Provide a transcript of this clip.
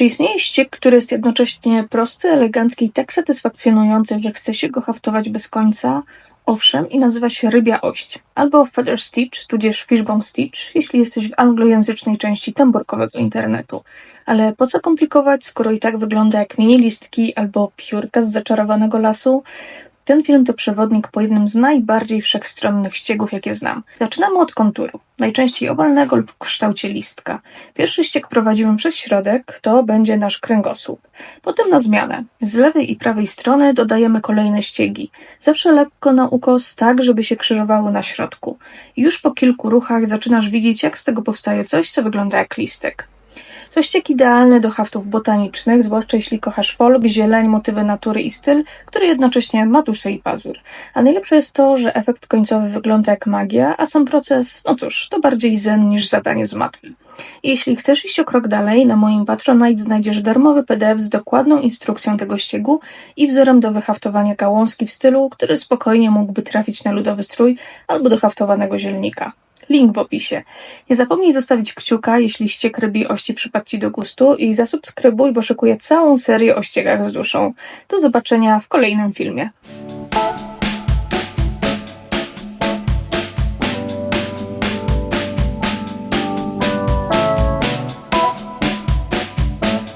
Czy istnieje ściek, który jest jednocześnie prosty, elegancki i tak satysfakcjonujący, że chce się go haftować bez końca? Owszem, i nazywa się rybia ość, albo feather stitch, tudzież fishbone stitch, jeśli jesteś w anglojęzycznej części tamborkowego internetu. Ale po co komplikować, skoro i tak wygląda jak mini listki albo piórka z zaczarowanego lasu? Ten film to przewodnik po jednym z najbardziej wszechstronnych ściegów, jakie znam. Zaczynamy od konturu, najczęściej owalnego lub w kształcie listka. Pierwszy ścieg prowadzimy przez środek, to będzie nasz kręgosłup. Potem na zmianę. Z lewej i prawej strony dodajemy kolejne ściegi. Zawsze lekko na ukos, tak żeby się krzyżowały na środku. Już po kilku ruchach zaczynasz widzieć, jak z tego powstaje coś, co wygląda jak listek. To ściek idealny do haftów botanicznych, zwłaszcza jeśli kochasz folk, zieleń, motywy natury i styl, który jednocześnie ma duszę i pazur. A najlepsze jest to, że efekt końcowy wygląda jak magia, a sam proces, no cóż, to bardziej zen niż zadanie z matmy. Jeśli chcesz iść o krok dalej, na moim Patronite znajdziesz darmowy PDF z dokładną instrukcją tego ściegu i wzorem do wyhaftowania gałązki w stylu, który spokojnie mógłby trafić na ludowy strój albo do haftowanego zielnika. Link w opisie. Nie zapomnij zostawić kciuka, jeśli ściek rybi ości przypadł Ci do gustu i zasubskrybuj, bo szykuję całą serię o ściegach z duszą. Do zobaczenia w kolejnym filmie.